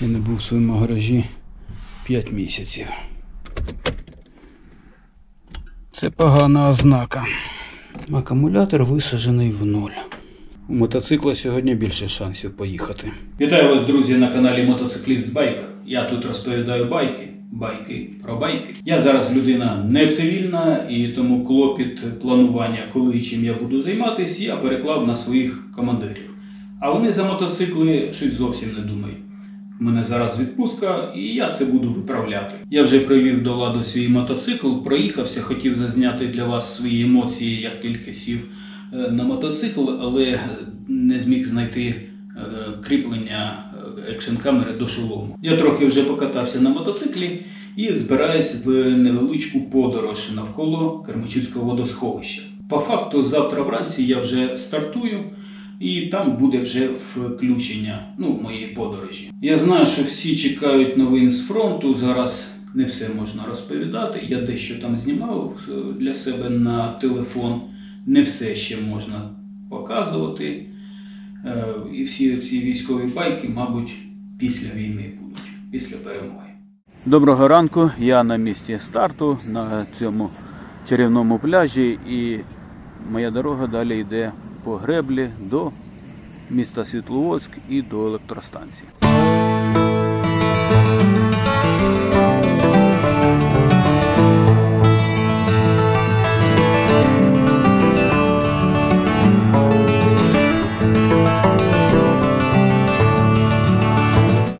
Я не був в своєму гаражі 5 місяців. Це погана ознака. Акумулятор висаджений в нуль. У мотоцикла сьогодні більше шансів поїхати. Вітаю вас, друзі, на каналі Мотоцикліст Байкер. Я тут розповідаю байки, байки про байки. Я зараз людина не цивільна, і тому клопіт планування, коли і чим я буду займатися, я переклав на своїх командирів. А вони за мотоцикли щось зовсім не думають. Мене зараз відпустка, і я це буду виправляти. Я вже привів до ладу свій мотоцикл, проїхався, хотів зазняти для вас свої емоції, як тільки сів е, на мотоцикл, але не зміг знайти е, кріплення е, екшн камери до шолому. Я трохи вже покатався на мотоциклі і збираюсь в невеличку подорож навколо Кермичуцького водосховища. По факту, завтра вранці я вже стартую. І там буде вже включення ну, моєї подорожі. Я знаю, що всі чекають новин з фронту. Зараз не все можна розповідати. Я дещо там знімав е, для себе на телефон. Не все ще можна показувати. Е, І всі ці військові байки, мабуть, після війни будуть, після перемоги. Доброго ранку. Я на місці старту на цьому чарівному пляжі, і моя дорога далі йде по греблі до міста Світловодськ і до електростанції.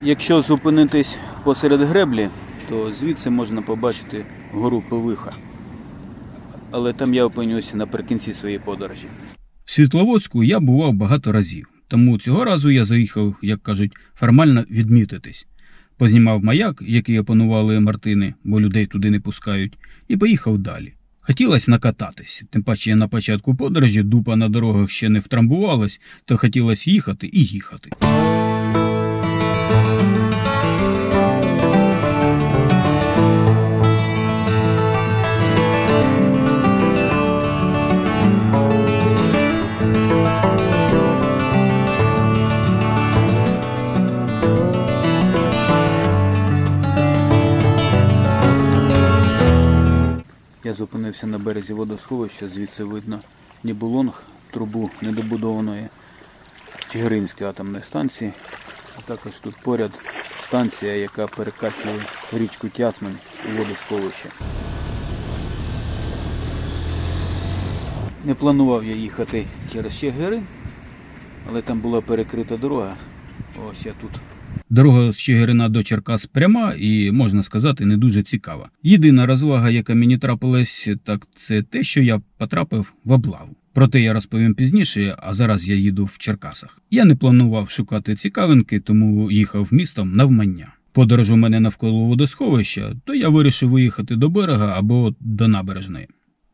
Якщо зупинитись посеред греблі, то звідси можна побачити гору Пивиха. Але там я опинюся наприкінці своєї подорожі. В Світловодську я бував багато разів, тому цього разу я заїхав, як кажуть, формально відмітитись. Познімав маяк, який опанували Мартини, бо людей туди не пускають, і поїхав далі. Хотілося накататись, тим паче на початку подорожі дупа на дорогах ще не втрамбувалась, то хотілося їхати і їхати. Я зупинився на березі водосховища, звідси видно Нібулонг, трубу недобудованої Чигиринської атомної станції. А також тут поряд станція, яка перекачує річку Тясмин у водосховище. Не планував я їхати через Чигирин, але там була перекрита дорога. Ось я тут. Дорога з Чигирина до Черкас пряма і, можна сказати, не дуже цікава. Єдина розвага, яка мені трапилась, так це те, що я потрапив в облаву. Проте я розповім пізніше, а зараз я їду в Черкасах. Я не планував шукати цікавинки, тому їхав містом навмання. Подорож у мене навколо водосховища, то я вирішив виїхати до берега або до набережної.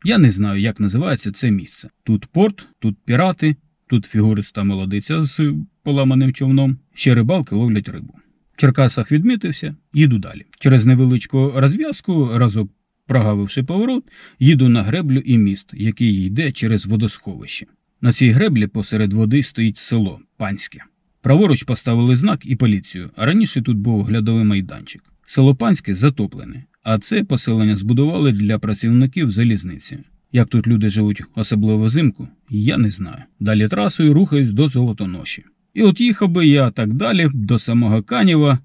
Я не знаю, як називається це місце. Тут порт, тут пірати, тут фігуриста молодиця з поламаним човном. Ще рибалки ловлять рибу. В Черкасах відмітився, їду далі. Через невеличку розв'язку, разок прогавивши поворот, їду на греблю і міст, який йде через водосховище. На цій греблі посеред води стоїть село Панське. Праворуч поставили знак і поліцію, а раніше тут був оглядовий майданчик. Село Панське затоплене, а це поселення збудували для працівників залізниці. Як тут люди живуть, особливо взимку, я не знаю. Далі трасою рухаюсь до Золотоноші. І от їхав би я так далі, до самого Канєва.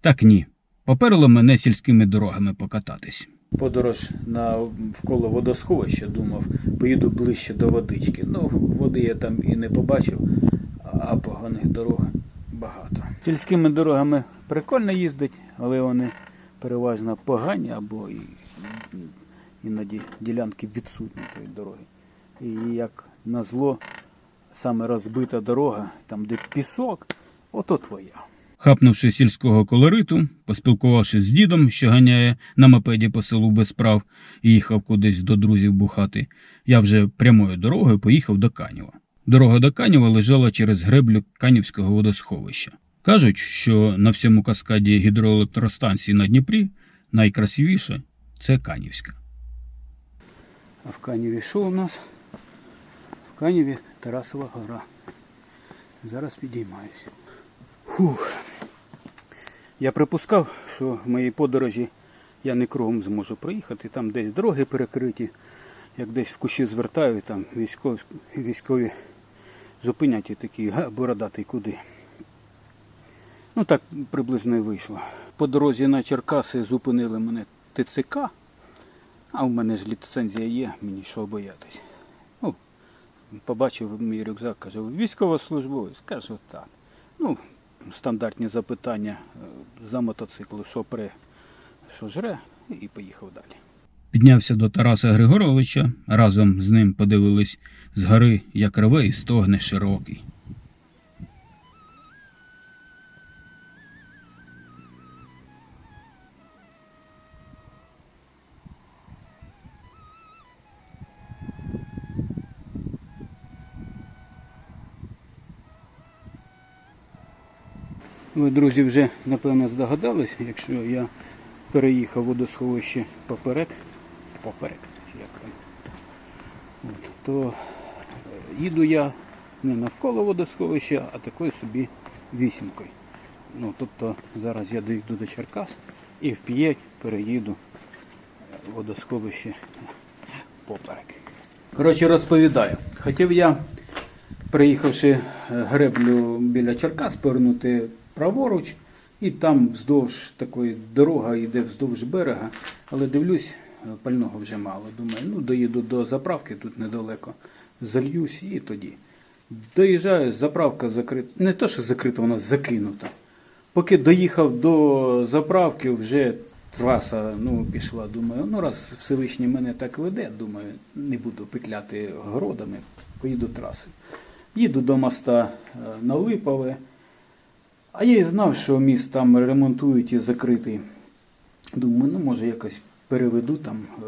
Так ні. Поперло мене сільськими дорогами покататись. Подорож навколо водосховища думав, поїду ближче до водички. Ну, води я там і не побачив, а поганих дорог багато. Сільськими дорогами прикольно їздить, але вони переважно погані або і іноді ділянки відсутні тої дороги. І як назло, саме розбита дорога, там де пісок, ото твоя. Хапнувши сільського колориту, поспілкувавшись з дідом, що ганяє на мопеді по селу без прав і їхав кудись до друзів бухати, я вже прямою дорогою поїхав до Канєва. Дорога до Канєва лежала через греблю Канівського водосховища. Кажуть, що на всьому каскаді гідроелектростанцій на Дніпрі найкрасивіше це Канівська. А в Каніві що у нас? Каніві Тарасова гора. Зараз підіймаюся. Фух. Я припускав, що в моїй подорожі я не кругом зможу проїхати, там десь дороги перекриті, як десь в кущі звертаю, там військові, військові зупинять і такі, бородатий куди. Ну так приблизно і вийшло. По дорозі на Черкаси зупинили мене ТЦК, а в мене ж ліцензія є, мені що боятись. Побачив мій рюкзак, каже, військовослужбовець, кажу так. Ну, стандартні запитання е, за мотоцикл, що пре, що жре, і поїхав далі. Піднявся до Тараса Григоровича, разом з ним подивились з гори, як рве і стогне широкий. Ви, друзі, вже напевно здогадались, якщо я переїхав водосховище поперек, поперек, як там, от, то е, їду я не навколо водосховища, а такою собі вісімкою. Ну, тобто зараз я дійду до Черкас і в п'ять переїду е, водосховище поперек. Коротше, розповідаю. Хотів я приїхавши е, греблю біля Черкас, повернути праворуч, і там вздовж такої дорога йде вздовж берега, але дивлюсь, е, пального вже мало. Думаю, ну доїду до заправки тут недалеко, зальюсь і тоді. Доїжджаю, заправка закрита. Не то, що закрита, вона закинута. Поки доїхав до заправки, вже траса ну, пішла. Думаю, ну раз Всевишній мене так веде, думаю, не буду петляти городами, поїду трасою. Їду до моста е, на Липове. А я і знав, що міст там ремонтують і закритий. Думаю, ну може якось переведу там е,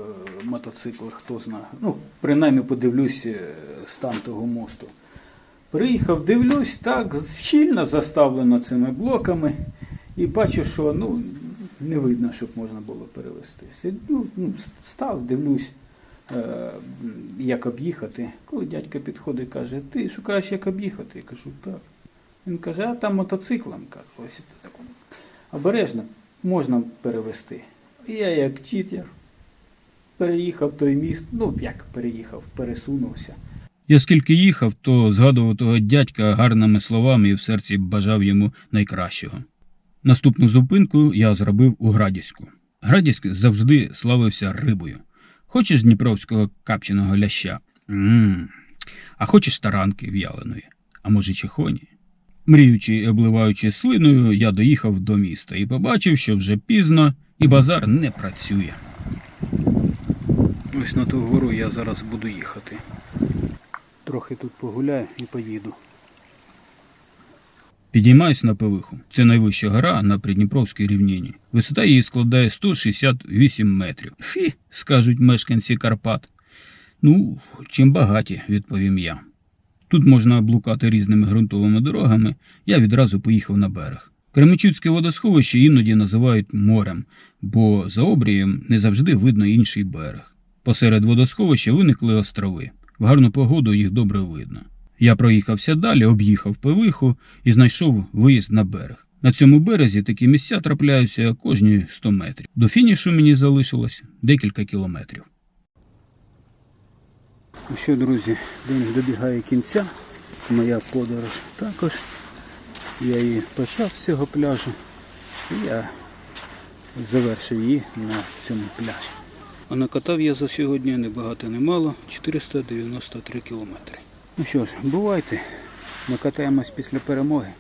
мотоцикл, хто знає. Ну, принаймні подивлюсь е, стан того мосту. Приїхав, дивлюсь, так, щільно заставлено цими блоками. І бачу, що ну, не видно, щоб можна було перевести. Сиджу, ну, став, дивлюсь, е, як об'їхати. Коли дядько підходить каже, ти шукаєш, як об'їхати? Я кажу, так. Він каже, а там мотоциклом. Кажу, ось так. Обережно можна перевести. І я як читер переїхав той міст, ну як переїхав, пересунувся. Я скільки їхав, то згадував того дядька гарними словами і в серці бажав йому найкращого. Наступну зупинку я зробив у Градіську. Градіськ завжди славився рибою. Хочеш дніпровського капченого ляща? м А хочеш таранки в'яленої, а може чехоні? Мріючи і обливаючи слиною, я доїхав до міста і побачив, що вже пізно і базар не працює. Ось на ту гору я зараз буду їхати. Трохи тут погуляю і поїду. Підіймаюсь на Пивиху. Це найвища гора на Придніпровській рівнині. Висота її складає 168 метрів. Фі, скажуть мешканці Карпат. Ну, чим багаті, відповім я. Тут можна блукати різними ґрунтовими дорогами. Я відразу поїхав на берег. Кременчуцьке водосховище іноді називають морем, бо за обрієм не завжди видно інший берег. Посеред водосховища виникли острови. В гарну погоду їх добре видно. Я проїхався далі, об'їхав пивиху і знайшов виїзд на берег. На цьому березі такі місця трапляються кожні 100 метрів. До фінішу мені залишилось декілька кілометрів. Ну що, друзі, день добігає кінця. Моя подорож також. Я її почав з цього пляжу. І я завершив її на цьому пляжі. А накатав я за сьогодні не багато не мало 493 кілометри. Ну що ж, бувайте. Ми катаємось після перемоги.